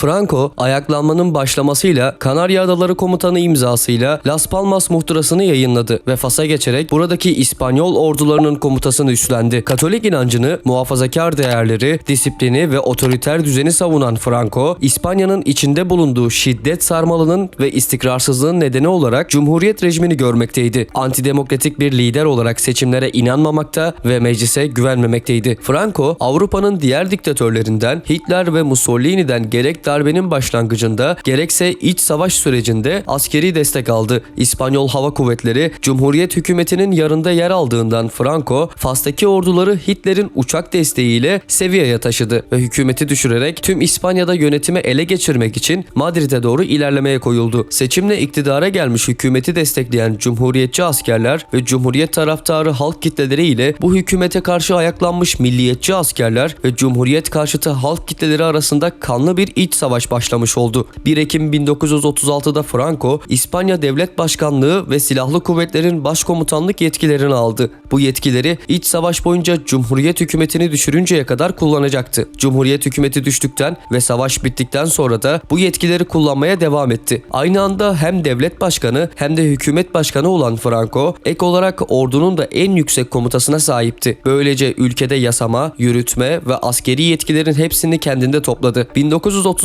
Franco, ayaklanmanın başlamasıyla Kanarya Adaları Komutanı imzasıyla Las Palmas muhtırasını yayınladı ve Fas'a geçerek buradaki İspanyol ordularının komutasını üstlendi. Katolik inancını, muhafazakar değerleri, disiplini ve otoriter düzeni savunan Franco, İspanya'nın içinde bulunduğu şiddet sarmalının ve istikrarsızlığın nedeni olarak Cumhuriyet rejimini görmekteydi. Antidemokratik bir lider olarak seçimlere inanmamakta ve meclise güvenmemekteydi. Franco, Avrupa'nın diğer diktatörlerinden Hitler ve Mussolini'den gerek darbenin başlangıcında gerekse iç savaş sürecinde askeri destek aldı. İspanyol Hava Kuvvetleri Cumhuriyet hükümetinin yanında yer aldığından Franco, Fas'taki orduları Hitler'in uçak desteğiyle Sevilla'ya taşıdı ve hükümeti düşürerek tüm İspanya'da yönetimi ele geçirmek için Madrid'e doğru ilerlemeye koyuldu. Seçimle iktidara gelmiş hükümeti destekleyen Cumhuriyetçi askerler ve Cumhuriyet taraftarı halk kitleleri ile bu hükümete karşı ayaklanmış milliyetçi askerler ve Cumhuriyet karşıtı halk kitleleri arasında kanlı bir iç savaş başlamış oldu. 1 Ekim 1936'da Franco, İspanya Devlet Başkanlığı ve Silahlı Kuvvetlerin Başkomutanlık yetkilerini aldı. Bu yetkileri iç savaş boyunca Cumhuriyet hükümetini düşürünceye kadar kullanacaktı. Cumhuriyet hükümeti düştükten ve savaş bittikten sonra da bu yetkileri kullanmaya devam etti. Aynı anda hem devlet başkanı hem de hükümet başkanı olan Franco, ek olarak ordunun da en yüksek komutasına sahipti. Böylece ülkede yasama, yürütme ve askeri yetkilerin hepsini kendinde topladı.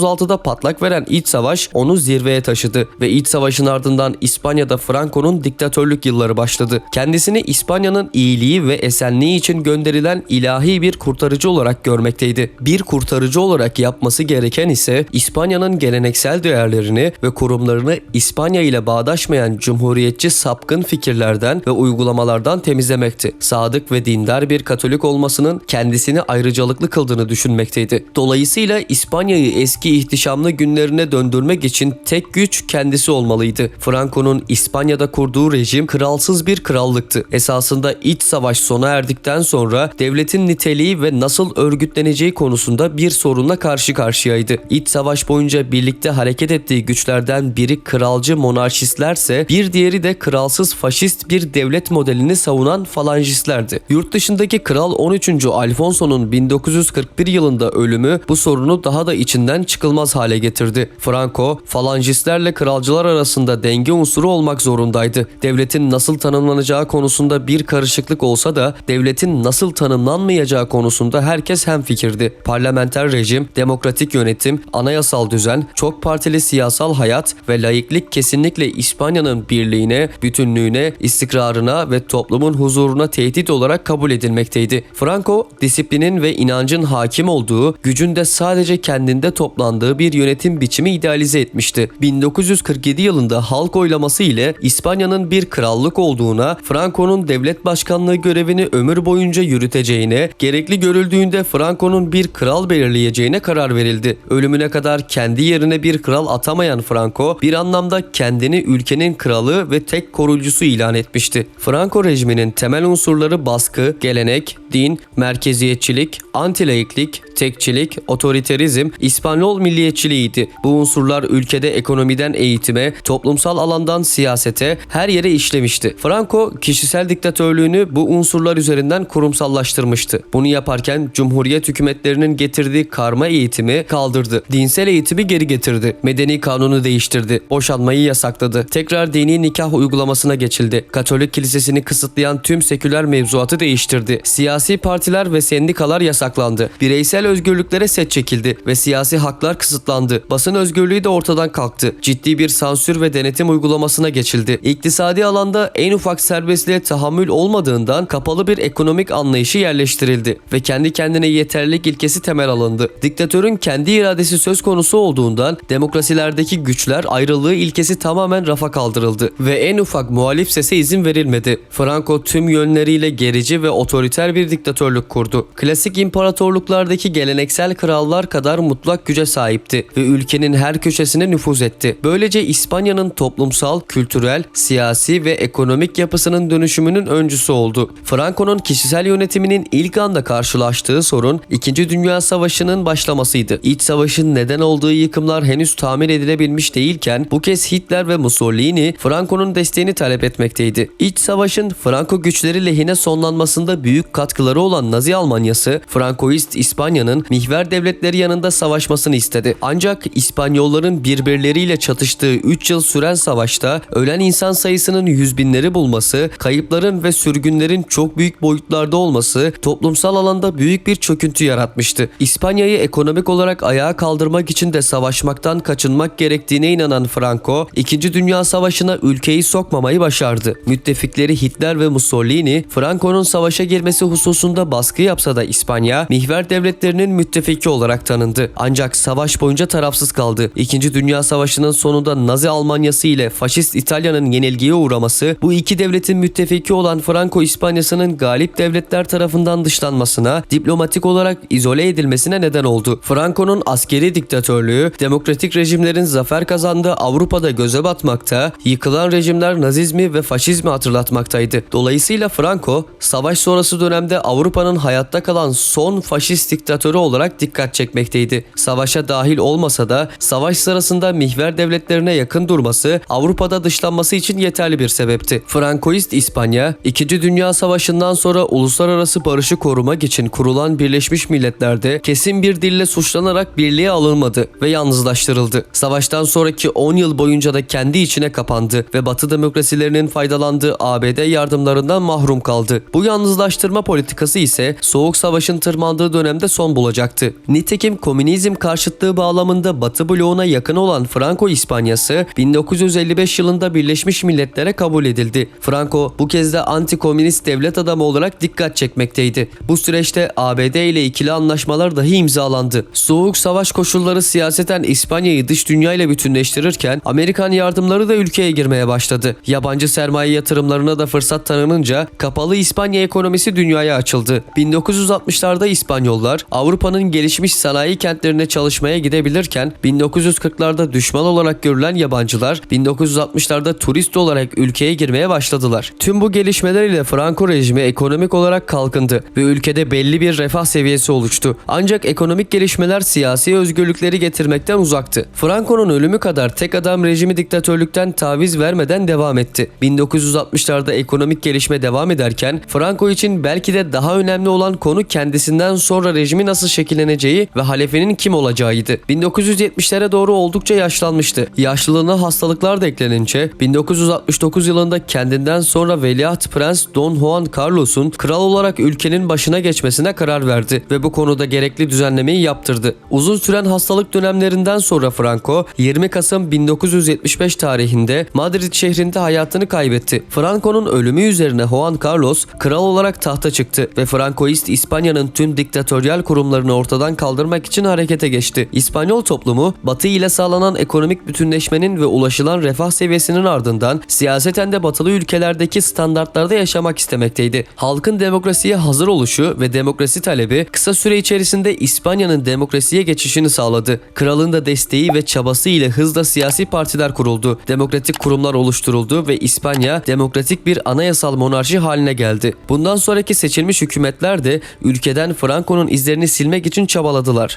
1936'da patlak veren iç savaş onu zirveye taşıdı ve iç savaşın ardından İspanya'da Franco'nun diktatörlük yılları başladı. Kendisini İspanya'nın iyiliği ve esenliği için gönderilen ilahi bir kurtarıcı olarak görmekteydi. Bir kurtarıcı olarak yapması gereken ise İspanya'nın geleneksel değerlerini ve kurumlarını İspanya ile bağdaşmayan cumhuriyetçi sapkın fikirlerden ve uygulamalardan temizlemekti. Sadık ve dindar bir Katolik olmasının kendisini ayrıcalıklı kıldığını düşünmekteydi. Dolayısıyla İspanya'yı eski ihtişamlı günlerine döndürmek için tek güç kendisi olmalıydı. Franco'nun İspanya'da kurduğu rejim kralsız bir krallıktı. Esasında iç savaş sona erdikten sonra devletin niteliği ve nasıl örgütleneceği konusunda bir sorunla karşı karşıyaydı. İç savaş boyunca birlikte hareket ettiği güçlerden biri kralcı monarşistlerse bir diğeri de kralsız faşist bir devlet modelini savunan falangistlerdi. Yurt dışındaki kral 13. Alfonso'nun 1941 yılında ölümü bu sorunu daha da içinden çıkılmaz hale getirdi. Franco, falangistlerle kralcılar arasında denge unsuru olmak zorundaydı. Devletin nasıl tanımlanacağı konusunda bir karışıklık olsa da devletin nasıl tanımlanmayacağı konusunda herkes hemfikirdi. Parlamenter rejim, demokratik yönetim, anayasal düzen, çok partili siyasal hayat ve laiklik kesinlikle İspanya'nın birliğine, bütünlüğüne, istikrarına ve toplumun huzuruna tehdit olarak kabul edilmekteydi. Franco, disiplinin ve inancın hakim olduğu, gücün de sadece kendinde toplandığı bir yönetim biçimi idealize etmişti. 1947 yılında halk oylaması ile İspanya'nın bir krallık olduğuna, Franco'nun devlet başkanlığı görevini ömür boyunca yürüteceğine, gerekli görüldüğünde Franco'nun bir kral belirleyeceğine karar verildi. Ölümüne kadar kendi yerine bir kral atamayan Franco, bir anlamda kendini ülkenin kralı ve tek koruyucusu ilan etmişti. Franco rejiminin temel unsurları baskı, gelenek, din, merkeziyetçilik, antilaiklik, tekçilik, otoriterizm, İspanyol milliyetçiliğiydi. Bu unsurlar ülkede ekonomiden eğitime, toplumsal alandan siyasete her yere işlemişti. Franco kişisel diktatörlüğünü bu unsurlar üzerinden kurumsallaştırmıştı. Bunu yaparken Cumhuriyet hükümetlerinin getirdiği karma eğitimi kaldırdı. Dinsel eğitimi geri getirdi. Medeni kanunu değiştirdi. Boşanmayı yasakladı. Tekrar dini nikah uygulamasına geçildi. Katolik kilisesini kısıtlayan tüm seküler mevzuatı değiştirdi. Siyasi partiler ve sendikalar yasaklandı. Bireysel özgürlüklere set çekildi ve siyasi haklar kısıtlandı. Basın özgürlüğü de ortadan kalktı. Ciddi bir sansür ve denetim uygulamasına geçildi. İktisadi alanda en ufak serbestliğe tahammül olmadığından kapalı bir ekonomik anlayışı yerleştirildi ve kendi kendine yeterlilik ilkesi temel alındı. Diktatörün kendi iradesi söz konusu olduğundan demokrasilerdeki güçler ayrılığı ilkesi tamamen rafa kaldırıldı ve en ufak muhalif sese izin verilmedi. Franco tüm yönleriyle gerici ve otoriter bir diktatörlük kurdu. Klasik imparatorluklardaki geleneksel krallar kadar mutlak güce sahipti ve ülkenin her köşesine nüfuz etti. Böylece İspanya'nın toplumsal, kültürel, siyasi ve ekonomik yapısının dönüşümünün öncüsü oldu. Franco'nun kişisel yönetiminin ilk anda karşılaştığı sorun 2. Dünya Savaşı'nın başlamasıydı. İç savaşın neden olduğu yıkımlar henüz tamir edilebilmiş değilken bu kez Hitler ve Mussolini Franco'nun desteğini talep etmekteydi. İç savaşın Franco güçleri lehine sonlanmasında büyük katkıları olan Nazi Almanyası, Francoist İspanya'nın mihver devletleri yanında savaşmasını istedi. Ancak İspanyolların birbirleriyle çatıştığı 3 yıl süren savaşta ölen insan sayısının yüz binleri bulması, kayıpların ve sürgünlerin çok büyük boyutlarda olması toplumsal alanda büyük bir çöküntü yaratmıştı. İspanya'yı ekonomik olarak ayağa kaldırmak için de savaşmaktan kaçınmak gerektiğine inanan Franco, 2. Dünya Savaşı'na ülkeyi sokmamayı başardı. Müttefikleri Hitler ve Mussolini, Franco'nun savaşa girmesi hususunda baskı yapsa da İspanya, mihver devletlerinin müttefiki olarak tanındı. Ancak savaş boyunca tarafsız kaldı. 2. Dünya Savaşı'nın sonunda Nazi Almanyası ile Faşist İtalya'nın yenilgiye uğraması, bu iki devletin müttefiki olan Franco İspanyası'nın galip devletler tarafından dışlanmasına, diplomatik olarak izole edilmesine neden oldu. Franco'nun askeri diktatörlüğü, demokratik rejimlerin zafer kazandığı Avrupa'da göze batmakta, yıkılan rejimler Nazizmi ve Faşizmi hatırlatmaktaydı. Dolayısıyla Franco, savaş sonrası dönemde Avrupa'nın hayatta kalan son faşist diktatörü olarak dikkat çekmekteydi. Savaşa dahil olmasa da savaş sırasında mihver devletlerine yakın durması Avrupa'da dışlanması için yeterli bir sebepti. Frankoist İspanya, 2. Dünya Savaşı'ndan sonra uluslararası barışı korumak için kurulan Birleşmiş Milletler'de kesin bir dille suçlanarak birliğe alınmadı ve yalnızlaştırıldı. Savaştan sonraki 10 yıl boyunca da kendi içine kapandı ve Batı demokrasilerinin faydalandığı ABD yardımlarından mahrum kaldı. Bu yalnızlaştırma politikası ise Soğuk Savaş'ın tırmandığı dönemde son bulacaktı. Nitekim komünizm karşıtlığı bağlamında Batı bloğuna yakın olan Franco İspanyası 1955 yılında Birleşmiş Milletler'e kabul edildi. Franco bu kez de anti-komünist devlet adamı olarak dikkat çekmekteydi. Bu süreçte ABD ile ikili anlaşmalar dahi imzalandı. Soğuk savaş koşulları siyaseten İspanya'yı dış dünya ile bütünleştirirken Amerikan yardımları da ülkeye girmeye başladı. Yabancı sermaye yatırımlarına da fırsat tanınınca kapalı İspanya ekonomisi dünyaya açıldı. 1960'larda İspanyollar Avrupa'nın gelişmiş sanayi kentlerine çalışmaya gidebilirken 1940'larda düşman olarak görülen yabancılar 1960'larda turist olarak ülkeye girmeye başladılar. Tüm bu gelişmeler ile Franco rejimi ekonomik olarak kalkındı ve ülkede belli bir refah seviyesi oluştu. Ancak ekonomik gelişmeler siyasi özgürlükleri getirmekten uzaktı. Franco'nun ölümü kadar tek adam rejimi diktatörlükten taviz vermeden devam etti. 1960'larda ekonomik gelişme devam ederken Franco için belki de daha önemli olan konu kendisinden sonra rejimi nasıl şekilleneceği ve halefenin kim olacağıydı. 1970'lere doğru oldukça yaşlanmıştı. Yaşlılığına hastalıklar da eklenince 1969 yılında kendinden sonra Veliaht Prens Don Juan Carlos'un kral olarak ülkenin başına geçmesine karar verdi ve bu konuda gerekli düzenlemeyi yaptırdı. Uzun süren hastalık dönemlerinden sonra Franco 20 Kasım 1975 tarihinde Madrid şehrinde hayatını kaybetti. Franco'nun ölümü üzerine Juan Carlos kral olarak tahta çıktı ve Francoist İspanya'nın tüm diktatöryal kurumlarını ortadan kaldırmak için harekete geçti. İspanyol toplumu Batı ile sağlanan ekonomik bütünleşmenin ve ulaşılan refah seviyesinin ardından siyaseten de batılı ülkelerdeki standartlarda yaşamak istemekteydi. Halkın demokrasiye hazır oluşu ve demokrasi talebi kısa süre içerisinde İspanya'nın demokrasiye geçişini sağladı. Kralın da desteği ve çabası ile hızla siyasi partiler kuruldu. Demokratik kurumlar oluşturuldu ve İspanya demokratik bir anayasal monarşi haline geldi. Bundan sonraki seçilmiş hükümetler de ülkeden Franco'nun izlerini silmek için çabaladılar.